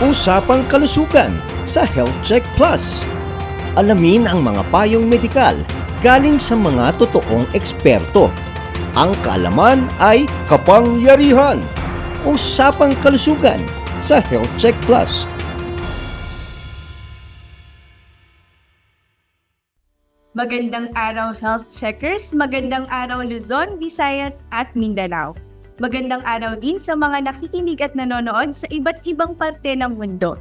Usapang kalusugan sa Health Check Plus. Alamin ang mga payong medikal galing sa mga totoong eksperto. Ang kaalaman ay kapangyarihan. Usapang kalusugan sa Health Check Plus. Magandang araw health checkers, magandang araw Luzon, Visayas at Mindanao. Magandang araw din sa mga nakikinig at nanonood sa iba't ibang parte ng mundo.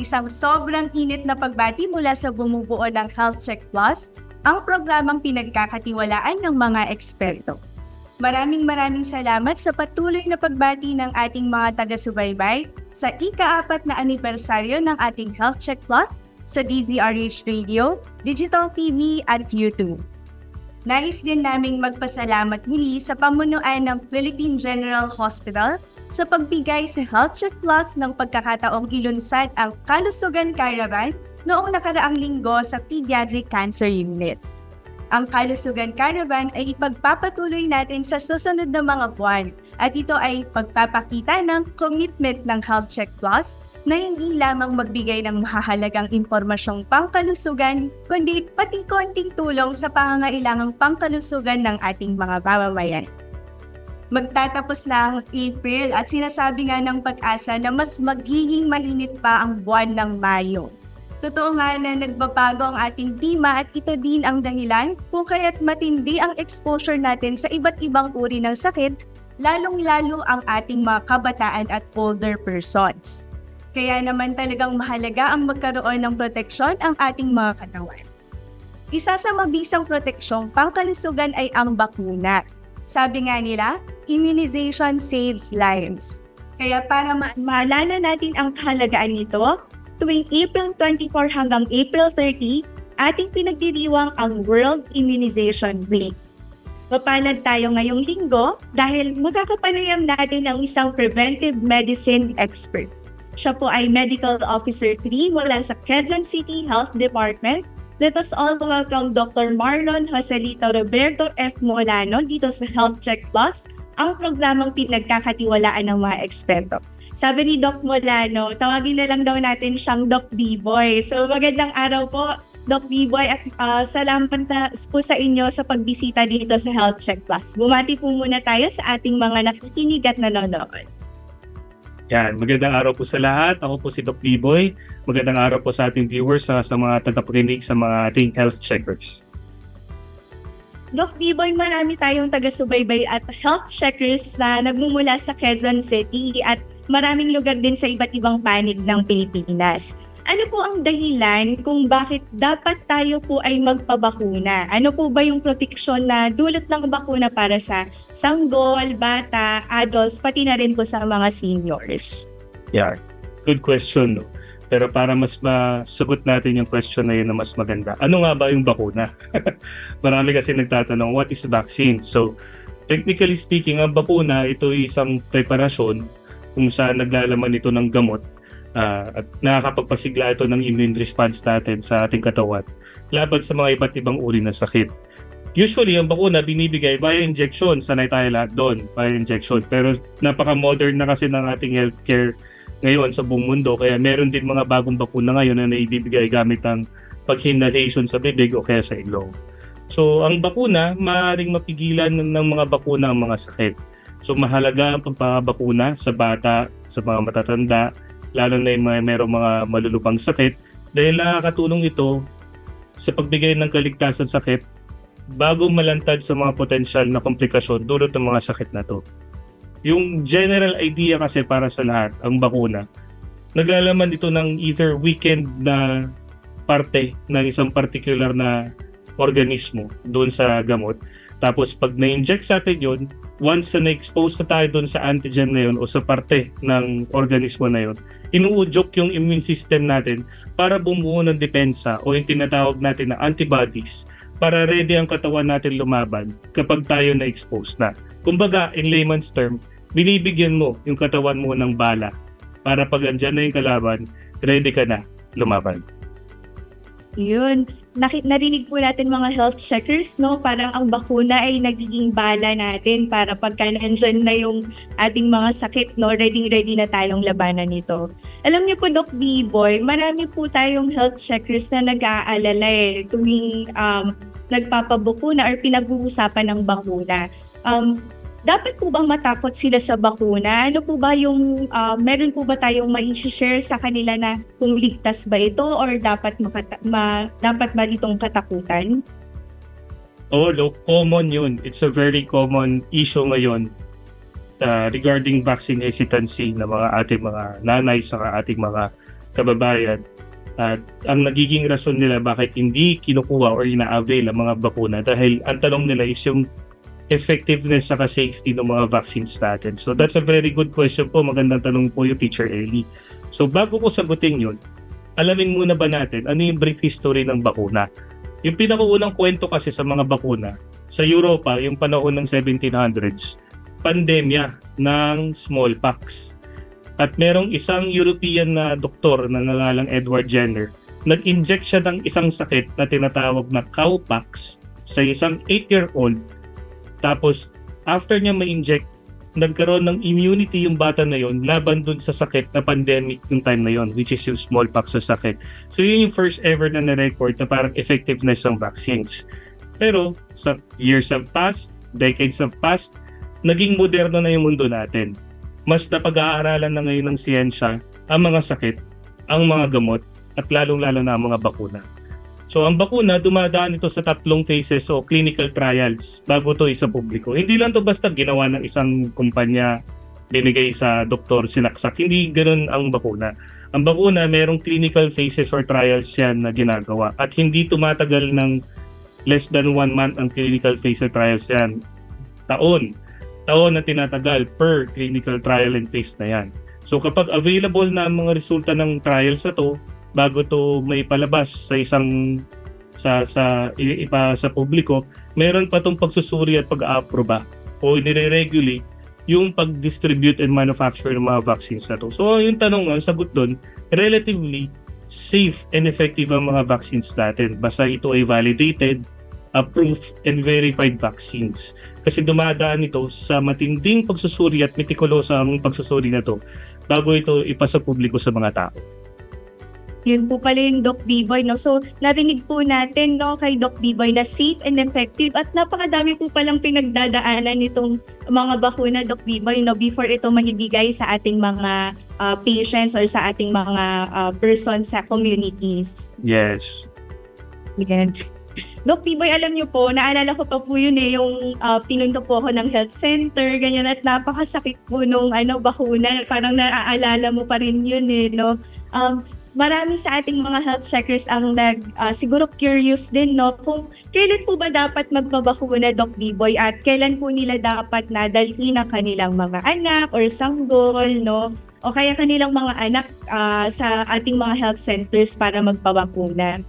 Isang sobrang init na pagbati mula sa bumubuo ng Health Check Plus, ang programang pinagkakatiwalaan ng mga eksperto. Maraming maraming salamat sa patuloy na pagbati ng ating mga taga-subaybay sa ika-apat na anibersaryo ng ating Health Check Plus sa DZRH Radio, Digital TV at YouTube. Nais din naming magpasalamat muli sa pamunuan ng Philippine General Hospital sa pagbigay sa Health Check Plus ng pagkakataong ilunsad ang Kalusugan Caravan noong nakaraang linggo sa Pediatric Cancer Units. Ang Kalusugan Caravan ay ipagpapatuloy natin sa susunod na mga buwan at ito ay pagpapakita ng commitment ng Health Check Plus na hindi lamang magbigay ng mahahalagang impormasyong pangkalusugan, kundi pati konting tulong sa pangangailangang pangkalusugan ng ating mga mamamayan. Magtatapos na ang April at sinasabi nga ng pag-asa na mas magiging mainit pa ang buwan ng Mayo. Totoo nga na nagbabago ang ating klima at ito din ang dahilan kung kaya't matindi ang exposure natin sa iba't ibang uri ng sakit, lalong-lalo ang ating mga kabataan at older persons. Kaya naman talagang mahalaga ang magkaroon ng proteksyon ang ating mga katawan. Isa sa mabisang proteksyong pangkalusugan ay ang bakuna. Sabi nga nila, immunization saves lives. Kaya para ma- maalala natin ang kahalagaan nito, tuwing April 24 hanggang April 30, ating pinagdiriwang ang World Immunization Week. Mapalad tayo ngayong linggo dahil magkakapanayam natin ang isang preventive medicine expert. Siya po ay Medical Officer 3 mula sa Quezon City Health Department. Let us all welcome Dr. Marlon Joselito Roberto F. Molano dito sa Health Check Plus, ang programang pinagkakatiwalaan ng mga eksperto. Sabi ni Doc Molano, tawagin na lang daw natin siyang Doc B-Boy. So magandang araw po, Doc B-Boy at uh, salamat po sa inyo sa pagbisita dito sa Health Check Plus. Bumati po muna tayo sa ating mga nakikinig at nanonood. Yan, magandang araw po sa lahat. Ako po si Doc B-Boy. Magandang araw po sa ating viewers sa, sa mga tagapakinig sa mga ating health checkers. Doc B-Boy, marami tayong taga-subaybay at health checkers na nagmumula sa Quezon City at maraming lugar din sa iba't ibang panig ng Pilipinas. Ano po ang dahilan kung bakit dapat tayo po ay magpabakuna? Ano po ba yung proteksyon na dulot ng bakuna para sa sanggol, bata, adults, pati na rin po sa mga seniors? Yeah, good question. No? Pero para mas masagot natin yung question na yun na mas maganda, ano nga ba yung bakuna? Marami kasi nagtatanong, what is vaccine? So, technically speaking, ang bakuna, ito isang preparasyon kung saan naglalaman ito ng gamot uh, at nakakapagpasigla ito ng immune response natin sa ating katawan laban sa mga iba't ibang uri ng sakit. Usually, ang bakuna binibigay via injection. Sanay tayo lahat doon, via injection. Pero napaka-modern na kasi ng ating healthcare ngayon sa buong mundo. Kaya meron din mga bagong bakuna ngayon na naibibigay gamit ang pag-inhalation sa bibig o kaya sa ilong. So, ang bakuna, maaaring mapigilan ng mga bakuna ang mga sakit. So, mahalaga ang pagpapabakuna sa bata, sa mga matatanda, lalo na yung mga merong mga malulubang sakit dahil nakakatulong ito sa pagbigay ng kaligtasan sa sakit bago malantad sa mga potensyal na komplikasyon dulot ng mga sakit na to. Yung general idea kasi para sa lahat, ang bakuna, naglalaman ito ng either weekend na parte ng isang particular na organismo doon sa gamot. Tapos pag na-inject sa atin yun, once na na-expose na tayo doon sa antigen na yun o sa parte ng organismo na yun, inuudyok yung immune system natin para bumuo ng depensa o yung tinatawag natin na antibodies para ready ang katawan natin lumaban kapag tayo na-expose na. Kumbaga, in layman's term, binibigyan mo yung katawan mo ng bala para pag andyan na yung kalaban, ready ka na lumaban. Yun. Naki- narinig po natin mga health checkers, no? Parang ang bakuna ay nagiging bala natin para pagka nandyan na yung ating mga sakit, no? Ready-ready na tayong labanan nito. Alam niyo po, Doc B-Boy, marami po tayong health checkers na nag-aalala eh tuwing um, nagpapabukuna or pinag-uusapan ng bakuna. Um, dapat po bang matakot sila sa bakuna? Ano po ba yung, ah, meron po ba tayong mai-share sa kanila na kung ligtas ba ito or dapat makata- ma- dapat ba itong katakutan? Oo, lo, common yun. It's a very common issue ngayon uh, regarding vaccine hesitancy ng mga ating mga nanay sa ating mga kababayan. At ang nagiging rason nila bakit hindi kinukuha or ina-avail ang mga bakuna dahil ang tanong nila is yung effectiveness saka safety ng mga vaccines natin. So that's a very good question po. Magandang tanong po yung Teacher Ellie. So bago ko sagutin yun, alamin muna ba natin ano yung brief history ng bakuna? Yung pinakaunang kwento kasi sa mga bakuna, sa Europa, yung panahon ng 1700s, pandemya ng smallpox. At merong isang European na doktor na nangalang Edward Jenner, nag-inject siya ng isang sakit na tinatawag na cowpox sa isang 8-year-old. Tapos, after niya ma-inject, nagkaroon ng immunity yung bata na yon laban dun sa sakit na pandemic yung time na yon which is yung smallpox sa sakit. So yun yung first ever na na-record na parang effectiveness ng vaccines. Pero sa years have passed, decades have passed, naging moderno na yung mundo natin. Mas napag-aaralan na ngayon ng siyensya ang mga sakit, ang mga gamot, at lalong-lalo na ang mga bakuna. So ang bakuna, dumadaan ito sa tatlong phases o clinical trials bago to isa publiko. Hindi lang to basta ginawa ng isang kumpanya, binigay sa doktor, sinaksak. Hindi ganun ang bakuna. Ang bakuna, merong clinical phases or trials yan na ginagawa. At hindi tumatagal ng less than one month ang clinical phase or trials yan. Taon. Taon na tinatagal per clinical trial and phase na yan. So kapag available na ang mga resulta ng trials na to, bago to maipalabas sa isang sa sa ipa sa publiko, meron pa tong pagsusuri at pag-aaproba o nire-regulate yung pag-distribute and manufacture ng mga vaccines na to. So yung tanong ang sagot doon, relatively safe and effective ang mga vaccines natin. Basta ito ay validated, approved, and verified vaccines. Kasi dumadaan ito sa matinding pagsusuri at metikulosang pagsusuri na to bago ito ipasa publiko sa mga tao. Yun po pala yung Doc B-Boy, no? So, narinig po natin, no, kay Doc B-Boy na safe and effective at napakadami po palang pinagdadaanan nitong mga bakuna, Doc B-Boy, no, before ito mahibigay sa ating mga uh, patients or sa ating mga uh, persons sa communities. Yes. Yan. Doc B-Boy, alam niyo po, naalala ko pa po yun eh, yung uh, pinunto po ako ng health center, ganyan, at napakasakit po nung ano, bakuna. Parang naaalala mo pa rin yun eh, no? Um, marami sa ating mga health checkers ang nag, ah, siguro curious din, no? Kung kailan po ba dapat magpabakuna, Doc B-Boy, at kailan po nila dapat nadalhin ang kanilang mga anak or sanggol, no? O kaya kanilang mga anak ah, sa ating mga health centers para magpabakuna.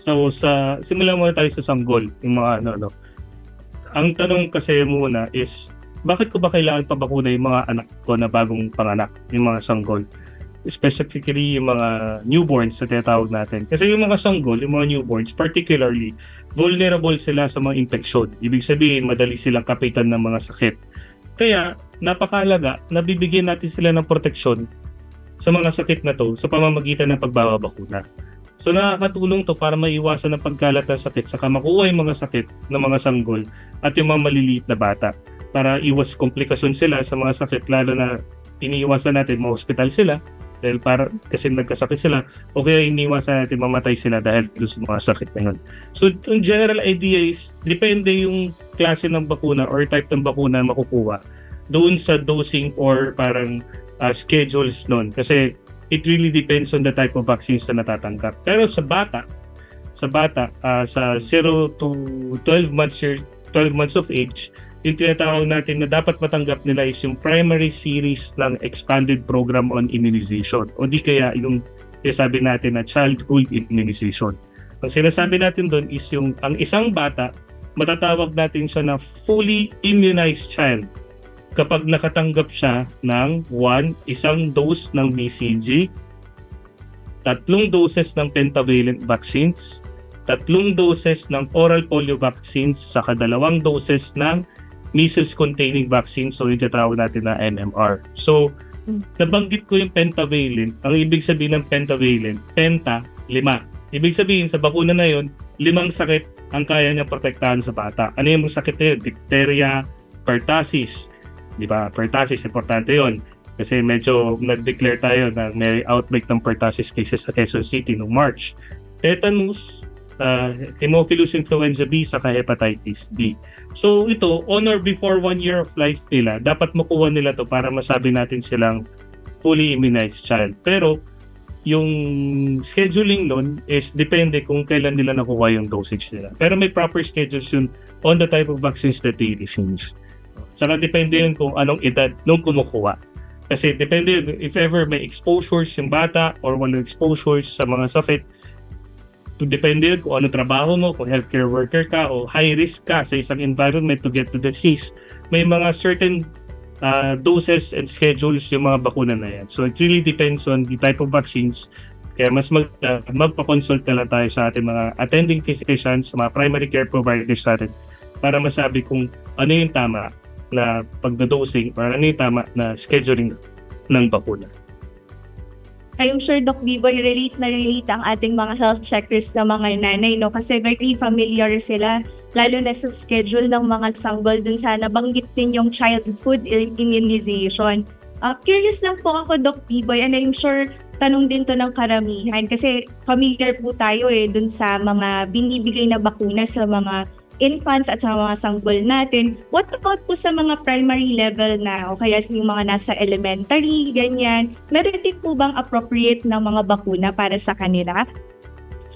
So sa simulan muna tayo sa sanggol, yung mga ano ano. Ang tanong kasi muna is bakit ko ba kailangan pabakuna yung mga anak ko na bagong panganak, yung mga sanggol? Specifically yung mga newborns na tinatawag natin. Kasi yung mga sanggol, yung mga newborns, particularly, vulnerable sila sa mga infeksyon. Ibig sabihin, madali silang kapitan ng mga sakit. Kaya, napakalaga na bibigyan natin sila ng proteksyon sa mga sakit na to sa pamamagitan ng pagbabakuna. So nakakatulong to para maiwasan ang pagkalat ng sakit saka makuha yung mga sakit ng mga sanggol at yung mga maliliit na bata para iwas komplikasyon sila sa mga sakit lalo na iniiwasan natin ma-hospital sila dahil para kasi nagkasakit sila o kaya iniiwasan natin mamatay sila dahil doon sa mga sakit na yun. So yung general idea is depende yung klase ng bakuna or type ng bakuna na makukuha doon sa dosing or parang uh, schedules nun kasi it really depends on the type of vaccines na natatanggap. Pero sa bata, sa bata, ah, sa 0 to 12 months, year- 12 months of age, yung tinatawag natin na dapat matanggap nila is yung primary series ng expanded program on immunization o di kaya yung sinasabi natin na childhood immunization. Ang sinasabi natin doon is yung ang isang bata, matatawag natin siya na fully immunized child kapag nakatanggap siya ng one, isang dose ng BCG tatlong doses ng pentavalent vaccines, tatlong doses ng oral polio vaccines, saka dalawang doses ng measles-containing vaccine, so yung tinatawag natin na MMR. So, Mm. nabanggit ko yung pentavalent. Ang ibig sabihin ng pentavalent, penta, lima. Ibig sabihin, sa bakuna na yon limang sakit ang kaya niya protektahan sa bata. Ano yung mga sakit na yun? Diphtheria, pertussis. Di ba? Pertussis, importante yon Kasi medyo nag-declare tayo na may outbreak ng pertussis cases sa Quezon City noong March. Tetanus, uh, Haemophilus influenza B, saka hepatitis B. So ito, on or before one year of life nila, dapat makuha nila to para masabi natin silang fully immunized child. Pero yung scheduling nun is depende kung kailan nila nakuha yung dosage nila. Pero may proper schedules yun on the type of vaccines that they receive. Saka depende yun kung anong edad nung kumukuha. Kasi depende yun, if ever may exposures yung bata or walang exposures sa mga sakit, depende yun kung ano trabaho mo, kung healthcare worker ka o high risk ka sa isang environment to get the disease, may mga certain uh, doses and schedules yung mga bakuna na yan. So it really depends on the type of vaccines. Kaya mas mag, uh, magpa-consult na lang tayo sa ating mga attending physicians, mga primary care providers natin para masabi kung ano yung tama na pagdodosing or ano yung tama na scheduling ng bakuna. I'm sure Doc Biboy relate na relate ang ating mga health checkers na mga nanay, no? Kasi very familiar sila, lalo na sa schedule ng mga sanggol dun sa nabanggit din yung childhood immunization. Uh, curious lang po ako, Doc Biboy, and I'm sure tanong din to ng karamihan kasi familiar po tayo eh dun sa mga binibigay na bakuna sa mga infants at sa mga sanggol natin. What about po sa mga primary level na o kaya yung mga nasa elementary, ganyan? Meron din po bang appropriate ng mga bakuna para sa kanila?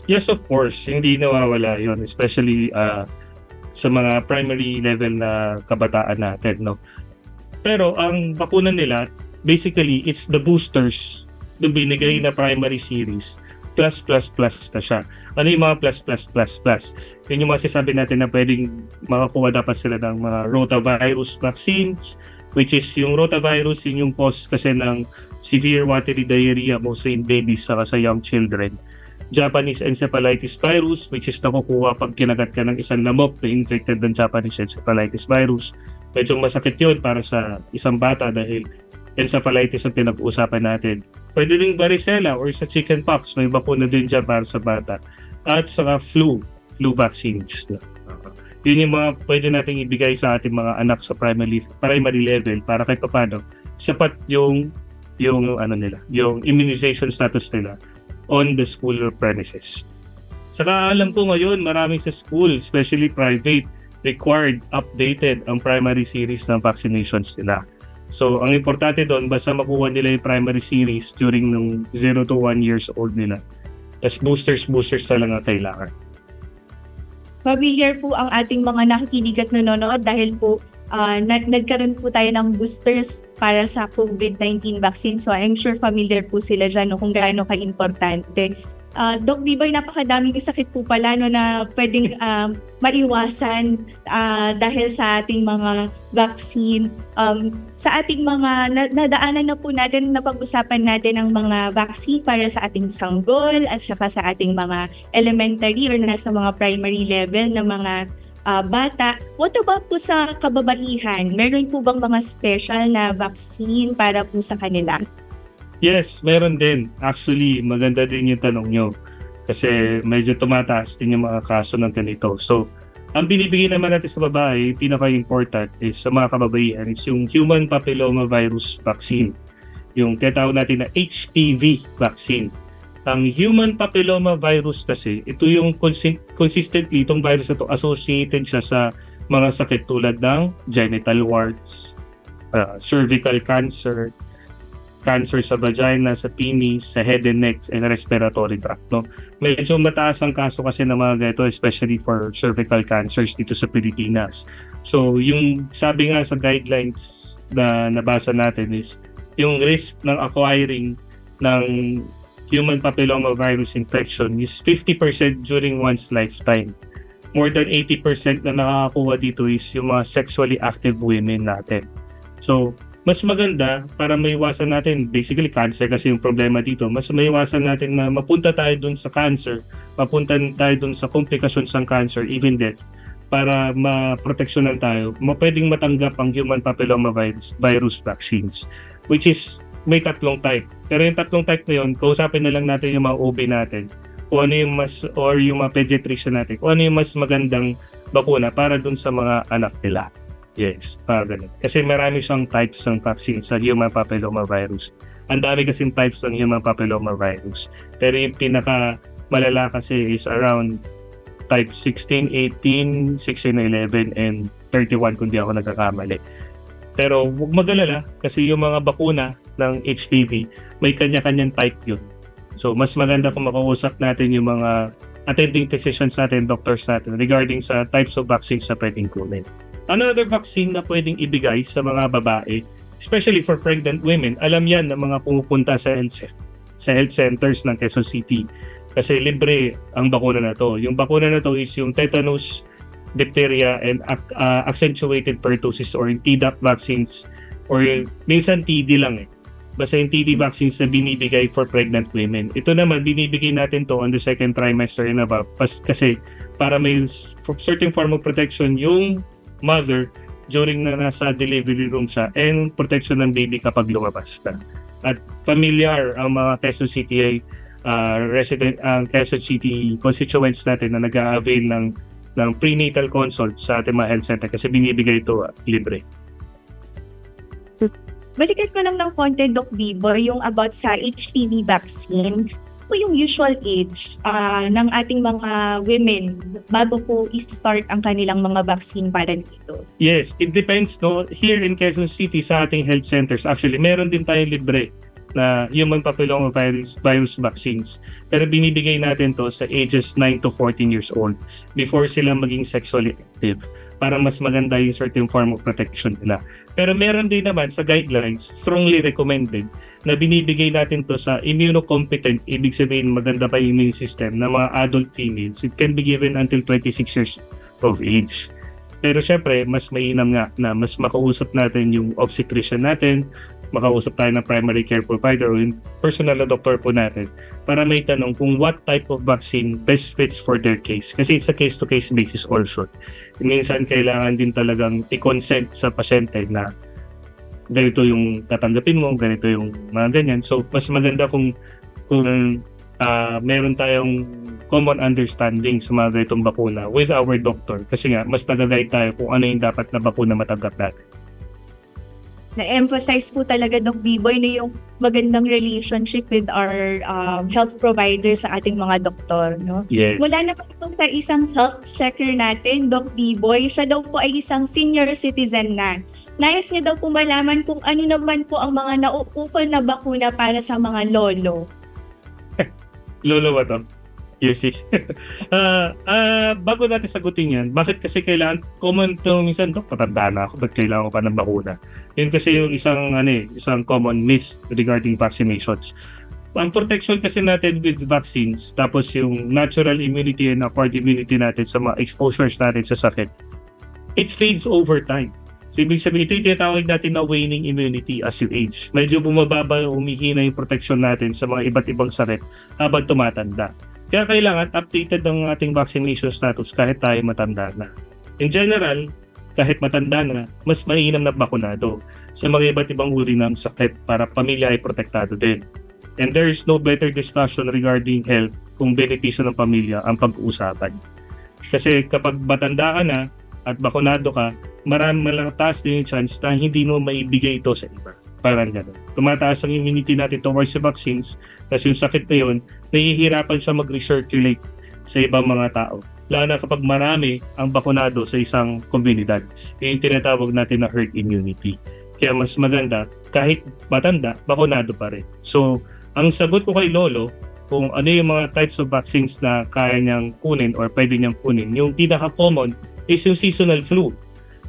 Yes, of course. Hindi nawawala yon especially uh, sa mga primary level na kabataan natin. No? Pero ang bakuna nila, basically, it's the boosters na binigay na primary series plus plus plus na siya. Ano yung mga plus plus plus plus? Yun yung masasabi natin na pwedeng makakuha dapat sila ng mga rotavirus vaccines which is yung rotavirus yun yung cause kasi ng severe watery diarrhea mostly in babies saka sa young children. Japanese encephalitis virus which is nakukuha pag kinagat ka ng isang lamok na infected ng Japanese encephalitis virus. Medyo masakit yun para sa isang bata dahil encephalitis ang pinag-uusapan natin. Pwede rin varicella or sa chickenpox, may bakuna din dyan para sa bata. At saka flu, flu vaccines. Yun yung mga pwede nating ibigay sa ating mga anak sa primary primary level para kahit paano sapat yung yung ano nila, yung immunization status nila on the school premises. Saka alam ko ngayon, marami sa school, especially private, required updated ang primary series ng vaccinations nila. So, ang importante doon, basta makuha nila yung primary series during nung 0 to 1 years old nila. As boosters, boosters talaga kailangan. Familiar po ang ating mga nakikinig at nanonood dahil po uh, nag nagkaroon po tayo ng boosters para sa COVID-19 vaccine. So I'm sure familiar po sila dyan no, kung gaano ka-importante. Uh, Doc Biboy, napakadaming sakit po pala no, na pwedeng um, maiwasan uh, dahil sa ating mga vaccine. Um, sa ating mga na, nadaanan na po natin, napag-usapan natin ang mga vaccine para sa ating sanggol at saka sa ating mga elementary or nasa mga primary level na mga uh, bata. What about po sa kababaihan? Meron po bang mga special na vaccine para po sa kanila? Yes, meron din. Actually, maganda din yung tanong nyo. Kasi medyo tumataas din yung mga kaso ng ganito. So, ang binibigay naman natin sa babae, pinaka-important is sa mga kababaihan is yung human papilloma virus vaccine. Yung tinatawag natin na HPV vaccine. Ang human papilloma virus kasi, ito yung consi- consistently, itong virus na to associated siya sa mga sakit tulad ng genital warts, uh, cervical cancer, cancer sa vagina, sa penis, sa head and neck, and respiratory tract. No? Medyo mataas ang kaso kasi ng mga ganito, especially for cervical cancers dito sa Pilipinas. So, yung sabi nga sa guidelines na nabasa natin is yung risk ng acquiring ng human papilloma virus infection is 50% during one's lifetime. More than 80% na nakakakuha dito is yung mga sexually active women natin. So, mas maganda para maiwasan natin, basically cancer kasi yung problema dito, mas maiwasan natin na mapunta tayo dun sa cancer, mapunta tayo dun sa complications ng cancer, even death, para maproteksyonan tayo, ma- pwedeng matanggap ang human papilloma virus, virus vaccines, which is may tatlong type. Pero yung tatlong type na yun, kausapin na lang natin yung mga OB natin, kung ano yung mas, or yung mga pediatrician natin, kung ano yung mas magandang bakuna para dun sa mga anak nila. Yes, para ganun. Kasi marami siyang types ng vaccine sa human papilloma virus. Ang dami kasing types ng human papilloma virus. Pero yung pinaka malala kasi is around type 16, 18, 16, 11, and 31 kung di ako nagkakamali. Pero huwag magalala kasi yung mga bakuna ng HPV may kanya-kanyang type yun. So mas maganda kung makausap natin yung mga attending physicians natin, doctors natin regarding sa types of vaccines na pwedeng kunin. Another vaccine na pwedeng ibigay sa mga babae, especially for pregnant women, alam yan ng mga pumupunta sa health, sa health centers ng Quezon City. Kasi libre ang bakuna na to. Yung bakuna na to is yung tetanus, diphtheria, and uh, accentuated pertussis or Tdap vaccines or minsan TD lang eh. Basta yung TD vaccines na binibigay for pregnant women. Ito naman, binibigay natin to on the second trimester and above. Kasi para may certain form of protection yung mother during na nasa delivery room siya and protection ng baby kapag lumabas na. At familiar ang mga Quezon City uh, resident ang Quezon City constituents natin na nag-avail ng ng prenatal consult sa ating mga health center kasi binibigay ito uh, libre. Balikan ko lang ng konti, Doc Bibo, yung about sa HPV vaccine. Ano yung usual age ah, ng ating mga women bago po i-start ang kanilang mga vaccine para dito? Yes, it depends no. Here in Quezon City sa ating health centers actually meron din tayong libre na human papilloma virus, virus vaccines. Pero binibigay natin to sa ages 9 to 14 years old before sila maging sexually active para mas maganda yung certain form of protection nila. Pero meron din naman sa guidelines, strongly recommended, na binibigay natin to sa immunocompetent, ibig sabihin maganda pa yung immune system, na mga adult females. It can be given until 26 years of age. Pero syempre, mas mainam nga na mas makausap natin yung obstetrician natin, makausap tayo ng primary care provider o yung personal na doctor po natin para may tanong kung what type of vaccine best fits for their case. Kasi it's a case-to-case basis also. Minsan kailangan din talagang i-consent sa pasyente na ganito yung tatanggapin mo, ganito yung mga ganyan. So, mas maganda kung kung ah, meron tayong common understanding sa mga ganitong bakuna with our doctor. Kasi nga, mas nag-guide tayo kung ano yung dapat na bakuna matanggap natin. Na-emphasize po talaga, Doc Biboy, na yung magandang relationship with our um, health provider sa ating mga doktor. No? Yes. Wala na po sa isang health checker natin, Doc B-Boy. Siya daw po ay isang senior citizen na. Nais niya daw po malaman kung ano naman po ang mga nauukol na bakuna para sa mga lolo. Lolo ba to? See. Ah, ah, bago natin sagutin yan, bakit kasi kailangan, common to minsan to, patanda na ako, ba't kailangan ko pa ng bakuna? Yun kasi yung isang, ano eh, isang common myth regarding vaccinations. Ang protection kasi natin with vaccines, tapos yung natural immunity and acquired immunity natin sa mga exposures natin sa sakit, it fades over time. So, ibig sabihin, ito yung tinatawag natin na waning immunity as you age. Medyo bumababa, umihina yung protection natin sa mga iba't ibang sakit habang tumatanda. Kaya kailangan updated ang ating vaccination status kahit tayo matanda na. In general, kahit matanda na, mas mainam na bakunado sa mga iba't ibang uri ng sakit para pamilya ay protektado din. And there is no better discussion regarding health kung benepisyo ng pamilya ang pag-uusapan. Kasi kapag matanda ka na at bakunado ka, marami malataas din yung chance na hindi mo maibigay ito sa iba. Parang gano'n. Tumataas ang immunity natin towards the vaccines kasi yung sakit na yun, nahihirapan siya mag-recirculate sa ibang mga tao. Lalo na kapag marami ang bakunado sa isang komunidad. Yun yung tinatawag natin na herd immunity. Kaya mas maganda, kahit matanda, bakunado pa rin. So, ang sagot ko kay Lolo, kung ano yung mga types of vaccines na kaya niyang kunin or pwede niyang kunin, yung pinaka-common is yung seasonal flu.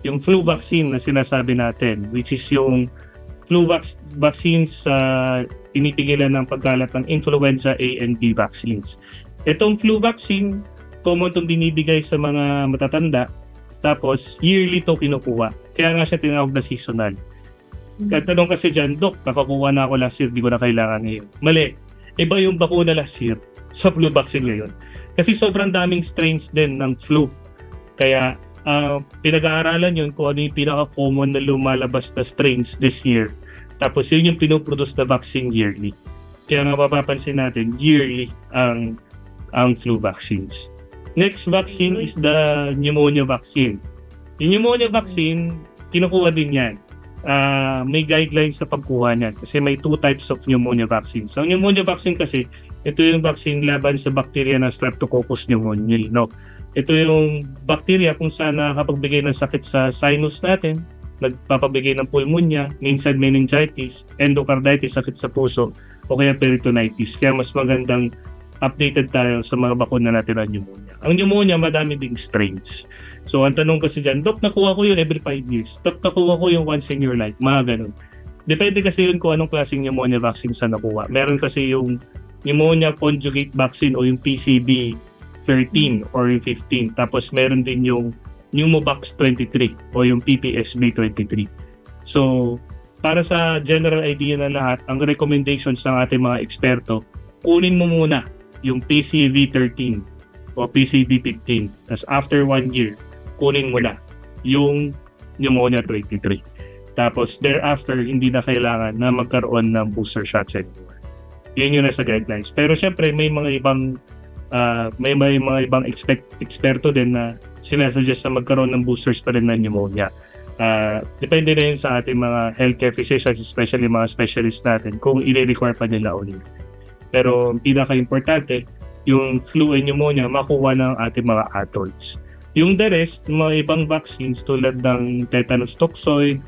Yung flu vaccine na sinasabi natin, which is yung flu vac- vaccines sa tinipigilan ng pagkalat ng influenza A and B vaccines. Itong flu vaccine, common itong binibigay sa mga matatanda, tapos yearly to kinukuha. Kaya nga siya tinawag na seasonal. Katanong kasi dyan, Dok, nakakuha na ako last year, di ko na kailangan ngayon. Mali. Iba yung bakuna last year sa flu vaccine ngayon. Kasi sobrang daming strains din ng flu. Kaya ah, pinag-aaralan yun kung ano yung pinaka-common na lumalabas na strains this year. Tapos yun yung pinoproduce na vaccine yearly. Kaya nga mapapansin natin, yearly ang ang flu vaccines. Next vaccine is the pneumonia vaccine. Yung pneumonia vaccine, kinukuha din yan. Ah, may guidelines sa pagkuha niyan kasi may two types of pneumonia vaccine. So, pneumonia vaccine kasi, ito yung vaccine laban sa bacteria na Streptococcus pneumoniae. No? Ito yung bacteria kung saan nakakapagbigay ng sakit sa sinus natin, nagpapabigay ng pulmonya, minsan meningitis, endocarditis, sakit sa puso, o kaya peritonitis. Kaya mas magandang updated tayo sa mga bakuna natin ng pneumonia. Ang pneumonia, madami ding strains. So, ang tanong kasi dyan, Dok, nakuha ko yun every 5 years. Dok, nakuha ko yung once in your life. Mga ganun. Depende kasi yun kung anong klaseng pneumonia vaccine sa nakuha. Meron kasi yung pneumonia conjugate vaccine o yung PCB 13 or yung 15. Tapos meron din yung Pneumovax 23 o yung PPSB 23. So, para sa general idea na lahat, ang recommendations ng ating mga eksperto, kunin mo muna yung PCV 13 o PCV 15. Tapos after one year, kunin mo na yung pneumonia 23. Tapos thereafter, hindi na kailangan na magkaroon ng booster shots anymore. Yun yung nasa guidelines. Pero syempre, may mga ibang ah, may, may mga ibang expect, eksperto din na sinasuggest na magkaroon ng boosters pa rin ng pneumonia. Ah, depende yun sa ating mga healthcare physicians, especially mga specialists natin, kung i-require pa nila ulit. Pero ang pinaka-importante, yung flu and pneumonia makuha ng ating mga adults. Yung the rest, yung mga ibang vaccines tulad ng tetanus toxoid,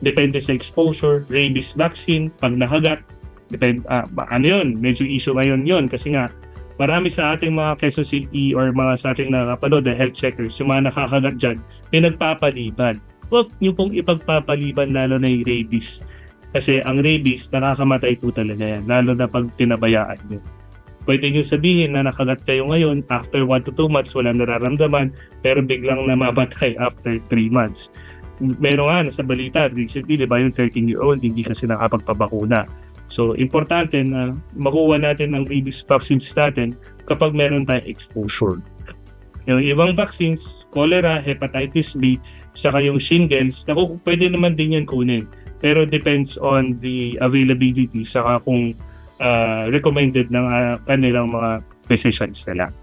depende sa exposure, rabies vaccine, pag nakagat, depende, ah, ba- ano yun, medyo issue ngayon yun kasi nga marami sa ating mga Quezon City or mga sa ating nakapanood na health checkers, yung mga nakakagat dyan, pinagpapaliban. Huwag niyo pong ipagpapaliban lalo na yung rabies. Kasi ang rabies, nakakamatay po talaga yan, lalo na pag tinabayaan nyo. Pwede nyo sabihin na nakagat kayo ngayon, after 1 to 2 months, wala nararamdaman, pero biglang namamatay after 3 months. Meron nga sa balita, recently, di ba yung 13-year-old, hindi kasi nakapagpabakuna. So, importante na makuha natin ang rabies vaccines natin kapag meron tayong exposure. Yung ibang vaccines, cholera, hepatitis B, saka yung shingles, naku, pwede naman din yan kunin. Pero depends on the availability saka kung ah, recommended ng ah, kanilang mga physicians nila.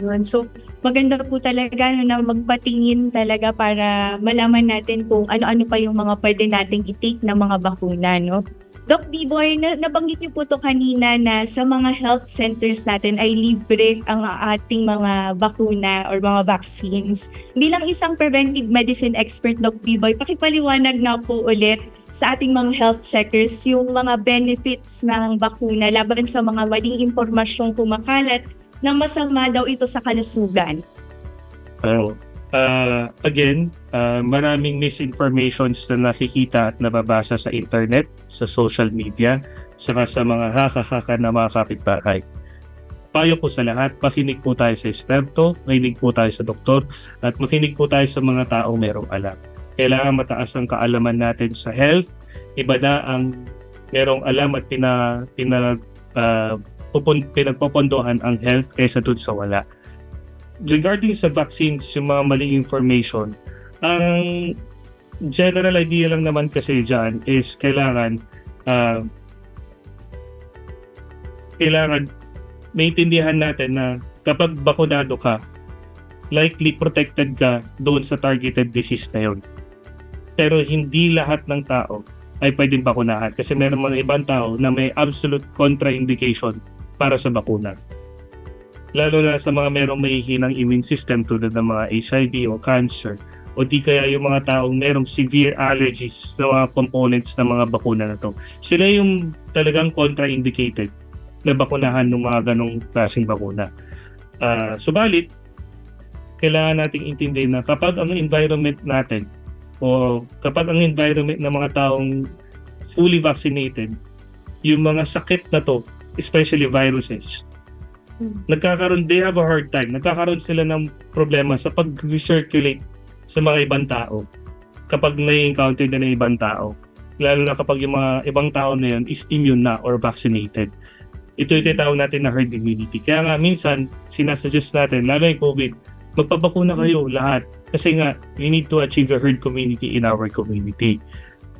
Yun. So, maganda po talaga no, na magpatingin talaga para malaman natin kung ano-ano pa yung mga pwede nating i-take na mga bakuna, no? Doc B-Boy, na, nabanggit niyo po to kanina na sa mga health centers natin ay libre ang ating mga bakuna or mga vaccines. Bilang isang preventive medicine expert, Doc B-Boy, pakipaliwanag na po ulit sa ating mga health checkers yung mga benefits ng bakuna laban sa mga maling impormasyong kumakalat na masama daw ito sa kalusugan. So, uh, again, uh, maraming misinformations na nakikita at nababasa sa internet, sa social media, saka sa mga haka-haka na mga kapitbahay. Payo po sa lahat, pasinig po tayo sa esperto, makinig po tayo sa doktor, at makinig po tayo sa mga taong merong alam. Kailangan mataas ang kaalaman natin sa health. Iba na ang merong alam at pina, pina, uh, pupun, pinagpopondohan ang health kaysa dun sa wala regarding sa vaccines, yung mga maling information, ang general idea lang naman kasi dyan is kailangan ah, kailangan maintindihan natin na kapag bakunado ka, likely protected ka doon sa targeted disease na yun. Pero hindi lahat ng tao ay pwedeng bakunahan kasi meron mga ibang tao na may absolute contraindication para sa bakuna lalo na sa mga merong mahihinang immune system tulad ng mga HIV o cancer o di kaya yung mga taong merong severe allergies sa mga components ng mga bakuna na to. Sila yung talagang contraindicated na bakunahan ng mga ganong klaseng bakuna. Ah, subalit, kailangan nating intindihin na kapag ang environment natin o kapag ang environment ng mga taong fully vaccinated, yung mga sakit na to, especially viruses, nagkakaroon, they have a hard time. Nagkakaroon sila ng problema sa pag-recirculate sa mga ibang tao. kapag na-encounter na ng ibang tao. Lalo na kapag yung mga ibang tao na yun is immune na or vaccinated. Ito yung tinatawag natin na herd immunity. Kaya nga minsan, sinasuggest natin, lalo yung COVID, magpabakuna kayo lahat. Kasi nga, we need to achieve the herd community in our community.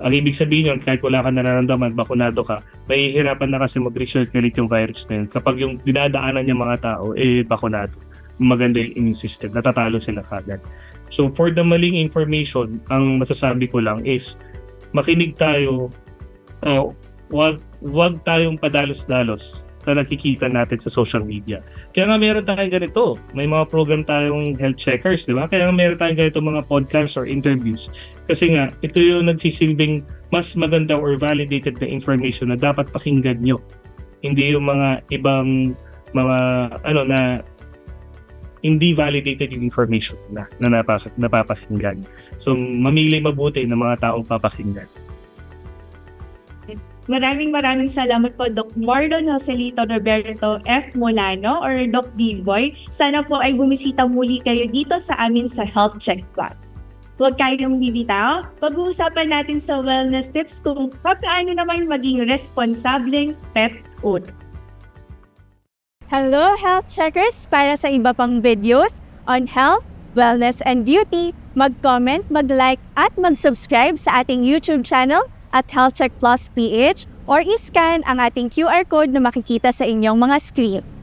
Ang ibig sabihin yun, kahit wala ka nararamdaman, bakunado ka, mahihirapan na kasi mag-recirculate yung virus na yun. Kapag yung dinadaanan niya mga tao, eh, bakunado. Maganda yung immune system, natatalo sila kagad. So, for the maling information, ang masasabi ko lang is, makinig tayo, uh, wag, wag tayong padalos-dalos sa nakikita natin sa social media. Kaya nga meron tayong ganito. May mga program tayong health checkers, di ba? Kaya nga meron tayong ganito mga podcasts or interviews. Kasi nga, ito yung nagsisilbing mas maganda or validated na information na dapat pakinggan nyo. Hindi yung mga ibang mga ano na hindi validated yung information na, na napas, napapakinggan. So, mamili mabuti ng mga taong papakinggan. Maraming maraming salamat po Doc Marlon Joselito Roberto F. Molano or Doc B-Boy. Sana po ay bumisita muli kayo dito sa amin sa Health Check Plus. Huwag kayong bibitaw. Pag-uusapan natin sa wellness tips kung paano naman maging responsableng pet owner. Hello, health checkers! Para sa iba pang videos on health, wellness, and beauty, mag-comment, mag-like, at mag-subscribe sa ating YouTube channel at Health Check Plus PH or iscan ang ating QR code na makikita sa inyong mga screen.